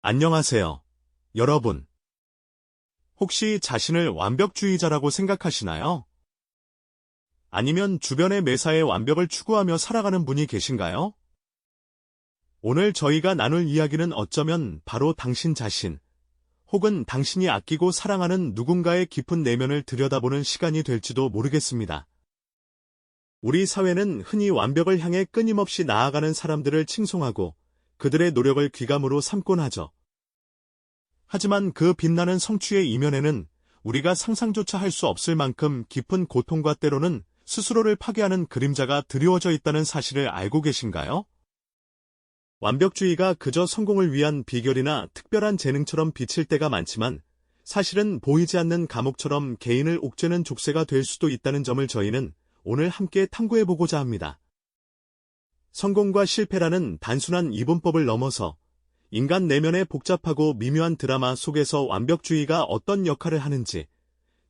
안녕하세요. 여러분. 혹시 자신을 완벽주의자라고 생각하시나요? 아니면 주변의 매사에 완벽을 추구하며 살아가는 분이 계신가요? 오늘 저희가 나눌 이야기는 어쩌면 바로 당신 자신, 혹은 당신이 아끼고 사랑하는 누군가의 깊은 내면을 들여다보는 시간이 될지도 모르겠습니다. 우리 사회는 흔히 완벽을 향해 끊임없이 나아가는 사람들을 칭송하고 그들의 노력을 귀감으로 삼곤 하죠. 하지만 그 빛나는 성취의 이면에는 우리가 상상조차 할 수 없을 만큼 깊은 고통과 때로는 스스로를 파괴하는 그림자가 드리워져 있다는 사실을 알고 계신가요? 완벽주의가 그저 성공을 위한 비결이나 특별한 재능처럼 비칠 때가 많지만 사실은 보이지 않는 감옥처럼 개인을 옥죄는 족쇄가 될 수도 있다는 점을 저희는 오늘 함께 탐구해보고자 합니다. 성공과 실패라는 단순한 이분법을 넘어서 인간 내면의 복잡하고 미묘한 드라마 속에서 완벽주의가 어떤 역할을 하는지,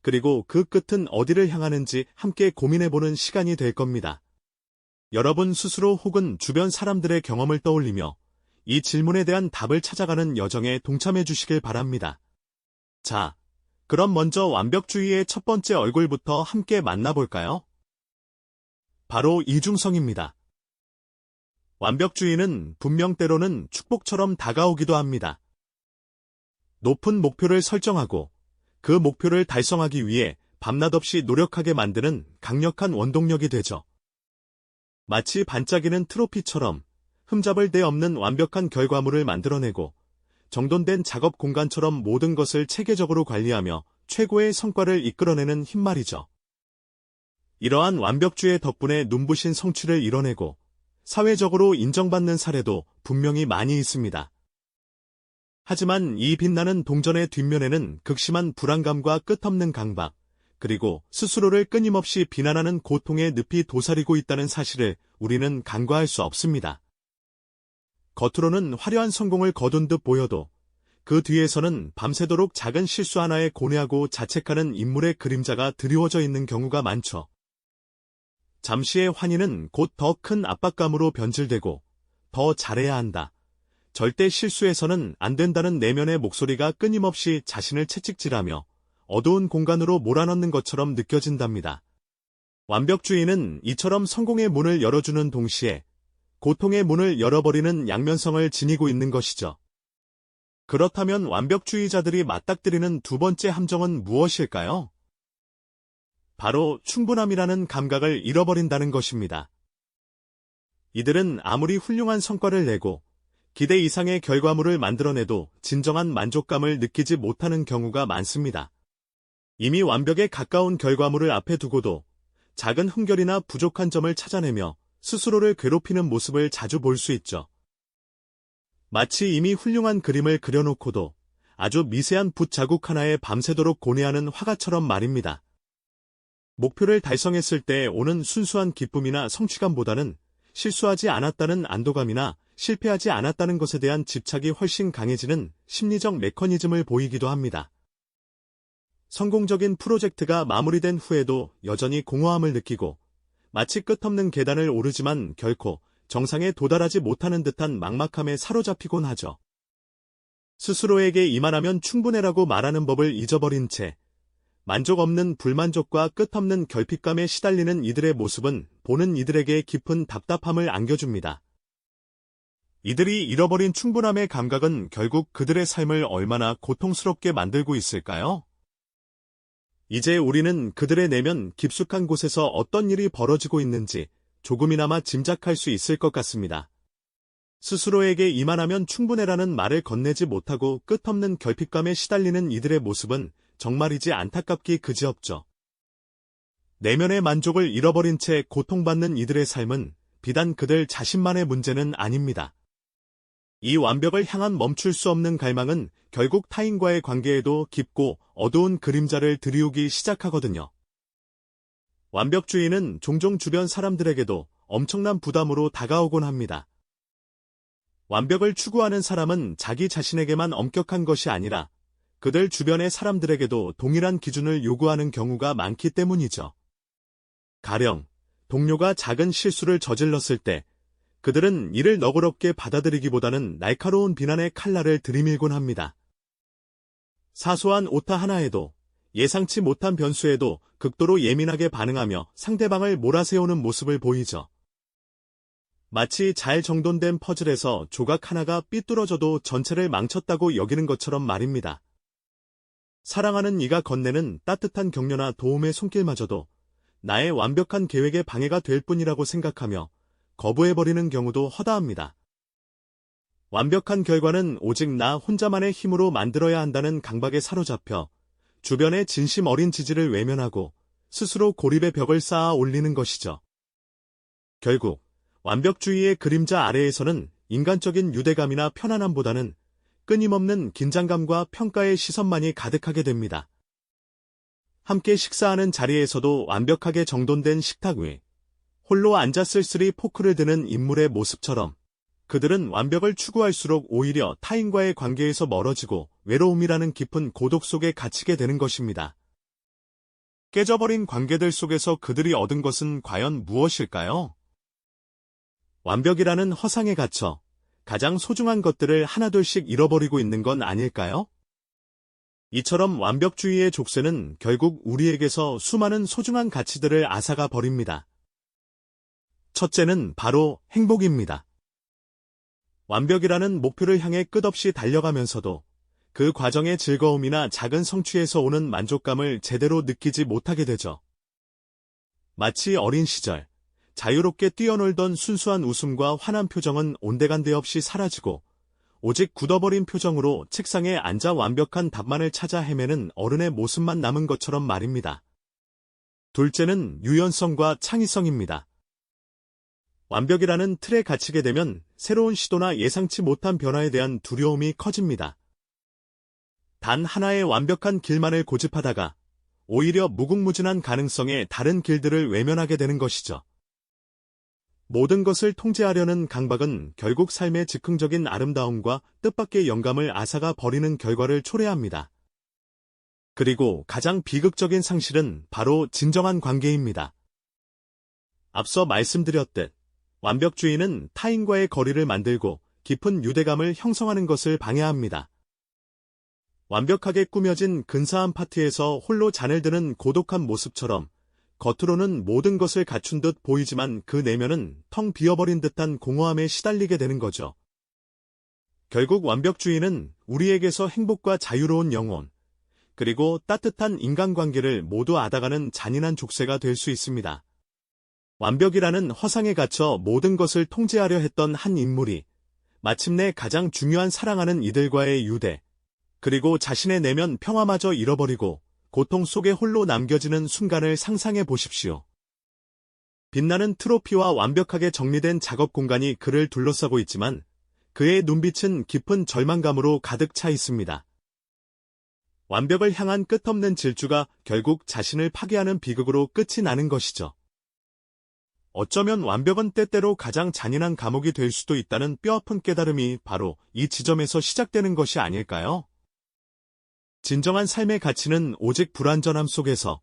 그리고 그 끝은 어디를 향하는지 함께 고민해보는 시간이 될 겁니다. 여러분 스스로 혹은 주변 사람들의 경험을 떠올리며 이 질문에 대한 답을 찾아가는 여정에 동참해 주시길 바랍니다. 자, 그럼 먼저 완벽주의의 첫 번째 얼굴부터 함께 만나볼까요? 바로 이중성입니다. 완벽주의는 분명 때로는 축복처럼 다가오기도 합니다. 높은 목표를 설정하고 그 목표를 달성하기 위해 밤낮 없이 노력하게 만드는 강력한 원동력이 되죠. 마치 반짝이는 트로피처럼 흠잡을 데 없는 완벽한 결과물을 만들어내고 정돈된 작업 공간처럼 모든 것을 체계적으로 관리하며 최고의 성과를 이끌어내는 힘말이죠. 이러한 완벽주의 덕분에 눈부신 성취를 이뤄내고 사회적으로 인정받는 사례도 분명히 많이 있습니다. 하지만 이 빛나는 동전의 뒷면에는 극심한 불안감과 끝없는 강박, 그리고 스스로를 끊임없이 비난하는 고통의 늪이 도사리고 있다는 사실을 우리는 간과할 수 없습니다. 겉으로는 화려한 성공을 거둔 듯 보여도 그 뒤에서는 밤새도록 작은 실수 하나에 고뇌하고 자책하는 인물의 그림자가 드리워져 있는 경우가 많죠. 잠시의 환희는 곧 더 큰 압박감으로 변질되고 더 잘해야 한다. 절대 실수해서는 안 된다는 내면의 목소리가 끊임없이 자신을 채찍질하며 어두운 공간으로 몰아넣는 것처럼 느껴진답니다. 완벽주의는 이처럼 성공의 문을 열어주는 동시에 고통의 문을 열어버리는 양면성을 지니고 있는 것이죠. 그렇다면 완벽주의자들이 맞닥뜨리는 두 번째 함정은 무엇일까요? 바로 충분함이라는 감각을 잃어버린다는 것입니다. 이들은 아무리 훌륭한 성과를 내고 기대 이상의 결과물을 만들어내도 진정한 만족감을 느끼지 못하는 경우가 많습니다. 이미 완벽에 가까운 결과물을 앞에 두고도 작은 흠결이나 부족한 점을 찾아내며 스스로를 괴롭히는 모습을 자주 볼 수 있죠. 마치 이미 훌륭한 그림을 그려놓고도 아주 미세한 붓 자국 하나에 밤새도록 고뇌하는 화가처럼 말입니다. 목표를 달성했을 때 오는 순수한 기쁨이나 성취감보다는 실수하지 않았다는 안도감이나 실패하지 않았다는 것에 대한 집착이 훨씬 강해지는 심리적 메커니즘을 보이기도 합니다. 성공적인 프로젝트가 마무리된 후에도 여전히 공허함을 느끼고 마치 끝없는 계단을 오르지만 결코 정상에 도달하지 못하는 듯한 막막함에 사로잡히곤 하죠. 스스로에게 이만하면 충분해라고 말하는 법을 잊어버린 채 만족 없는 불만족과 끝없는 결핍감에 시달리는 이들의 모습은 보는 이들에게 깊은 답답함을 안겨줍니다. 이들이 잃어버린 충분함의 감각은 결국 그들의 삶을 얼마나 고통스럽게 만들고 있을까요? 이제 우리는 그들의 내면 깊숙한 곳에서 어떤 일이 벌어지고 있는지 조금이나마 짐작할 수 있을 것 같습니다. 스스로에게 이만하면 충분해라는 말을 건네지 못하고 끝없는 결핍감에 시달리는 이들의 모습은 정말이지 안타깝기 그지없죠. 내면의 만족을 잃어버린 채 고통받는 이들의 삶은 비단 그들 자신만의 문제는 아닙니다. 이 완벽을 향한 멈출 수 없는 갈망은 결국 타인과의 관계에도 깊고 어두운 그림자를 들이우기 시작하거든요. 완벽주의는 종종 주변 사람들에게도 엄청난 부담으로 다가오곤 합니다. 완벽을 추구하는 사람은 자기 자신에게만 엄격한 것이 아니라 그들 주변의 사람들에게도 동일한 기준을 요구하는 경우가 많기 때문이죠. 가령, 동료가 작은 실수를 저질렀을 때 그들은 이를 너그럽게 받아들이기보다는 날카로운 비난의 칼날을 들이밀곤 합니다. 사소한 오타 하나에도 예상치 못한 변수에도 극도로 예민하게 반응하며 상대방을 몰아세우는 모습을 보이죠. 마치 잘 정돈된 퍼즐에서 조각 하나가 삐뚤어져도 전체를 망쳤다고 여기는 것처럼 말입니다. 사랑하는 이가 건네는 따뜻한 격려나 도움의 손길마저도 나의 완벽한 계획에 방해가 될 뿐이라고 생각하며 거부해버리는 경우도 허다합니다. 완벽한 결과는 오직 나 혼자만의 힘으로 만들어야 한다는 강박에 사로잡혀 주변의 진심 어린 지지를 외면하고 스스로 고립의 벽을 쌓아 올리는 것이죠. 결국 완벽주의의 그림자 아래에서는 인간적인 유대감이나 편안함보다는 끊임없는 긴장감과 평가의 시선만이 가득하게 됩니다. 함께 식사하는 자리에서도 완벽하게 정돈된 식탁 위, 홀로 앉아 쓸쓸히 포크를 드는 인물의 모습처럼 그들은 완벽을 추구할수록 오히려 타인과의 관계에서 멀어지고 외로움이라는 깊은 고독 속에 갇히게 되는 것입니다. 깨져버린 관계들 속에서 그들이 얻은 것은 과연 무엇일까요? 완벽이라는 허상에 갇혀 가장 소중한 것들을 하나둘씩 잃어버리고 있는 건 아닐까요? 이처럼 완벽주의의 족쇄는 결국 우리에게서 수많은 소중한 가치들을 앗아가 버립니다. 첫째는 바로 행복입니다. 완벽이라는 목표를 향해 끝없이 달려가면서도 그 과정의 즐거움이나 작은 성취에서 오는 만족감을 제대로 느끼지 못하게 되죠. 마치 어린 시절, 자유롭게 뛰어놀던 순수한 웃음과 환한 표정은 온데간데 없이 사라지고 오직 굳어버린 표정으로 책상에 앉아 완벽한 답만을 찾아 헤매는 어른의 모습만 남은 것처럼 말입니다. 둘째는 유연성과 창의성입니다. 완벽이라는 틀에 갇히게 되면 새로운 시도나 예상치 못한 변화에 대한 두려움이 커집니다. 단 하나의 완벽한 길만을 고집하다가 오히려 무궁무진한 가능성의 다른 길들을 외면하게 되는 것이죠. 모든 것을 통제하려는 강박은 결국 삶의 즉흥적인 아름다움과 뜻밖의 영감을 앗아가 버리는 결과를 초래합니다. 그리고 가장 비극적인 상실은 바로 진정한 관계입니다. 앞서 말씀드렸듯 완벽주의는 타인과의 거리를 만들고 깊은 유대감을 형성하는 것을 방해합니다. 완벽하게 꾸며진 근사한 파티에서 홀로 잔을 드는 고독한 모습처럼 겉으로는 모든 것을 갖춘 듯 보이지만 그 내면은 텅 비어버린 듯한 공허함에 시달리게 되는 거죠. 결국 완벽주의는 우리에게서 행복과 자유로운 영혼, 그리고 따뜻한 인간관계를 모두 앗아가는 잔인한 족쇄가 될 수 있습니다. 완벽이라는 허상에 갇혀 모든 것을 통제하려 했던 한 인물이 마침내 가장 중요한 사랑하는 이들과의 유대, 그리고 자신의 내면 평화마저 잃어버리고 고통 속에 홀로 남겨지는 순간을 상상해 보십시오. 빛나는 트로피와 완벽하게 정리된 작업 공간이 그를 둘러싸고 있지만 그의 눈빛은 깊은 절망감으로 가득 차 있습니다. 완벽을 향한 끝없는 질주가 결국 자신을 파괴하는 비극으로 끝이 나는 것이죠. 어쩌면 완벽은 때때로 가장 잔인한 감옥이 될 수도 있다는 뼈아픈 깨달음이 바로 이 지점에서 시작되는 것이 아닐까요? 진정한 삶의 가치는 오직 불완전함 속에서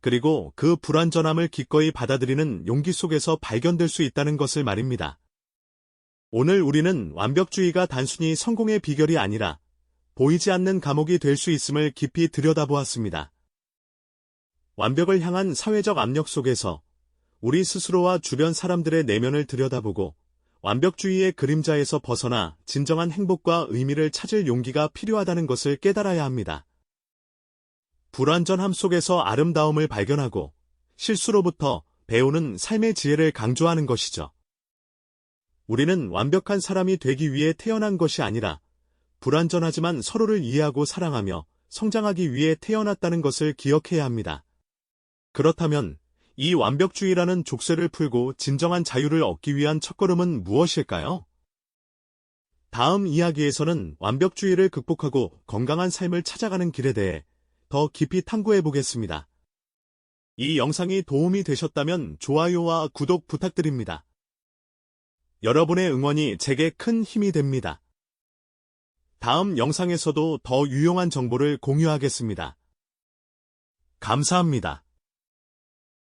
그리고 그 불완전함을 기꺼이 받아들이는 용기 속에서 발견될 수 있다는 것을 말입니다. 오늘 우리는 완벽주의가 단순히 성공의 비결이 아니라 보이지 않는 감옥이 될 수 있음을 깊이 들여다보았습니다. 완벽을 향한 사회적 압력 속에서 우리 스스로와 주변 사람들의 내면을 들여다보고 완벽주의의 그림자에서 벗어나 진정한 행복과 의미를 찾을 용기가 필요하다는 것을 깨달아야 합니다. 불완전함 속에서 아름다움을 발견하고 실수로부터 배우는 삶의 지혜를 강조하는 것이죠. 우리는 완벽한 사람이 되기 위해 태어난 것이 아니라 불완전하지만 서로를 이해하고 사랑하며 성장하기 위해 태어났다는 것을 기억해야 합니다. 그렇다면 이 완벽주의라는 족쇄를 풀고 진정한 자유를 얻기 위한 첫걸음은 무엇일까요? 다음 이야기에서는 완벽주의를 극복하고 건강한 삶을 찾아가는 길에 대해 더 깊이 탐구해 보겠습니다. 이 영상이 도움이 되셨다면 좋아요와 구독 부탁드립니다. 여러분의 응원이 제게 큰 힘이 됩니다. 다음 영상에서도 더 유용한 정보를 공유하겠습니다. 감사합니다.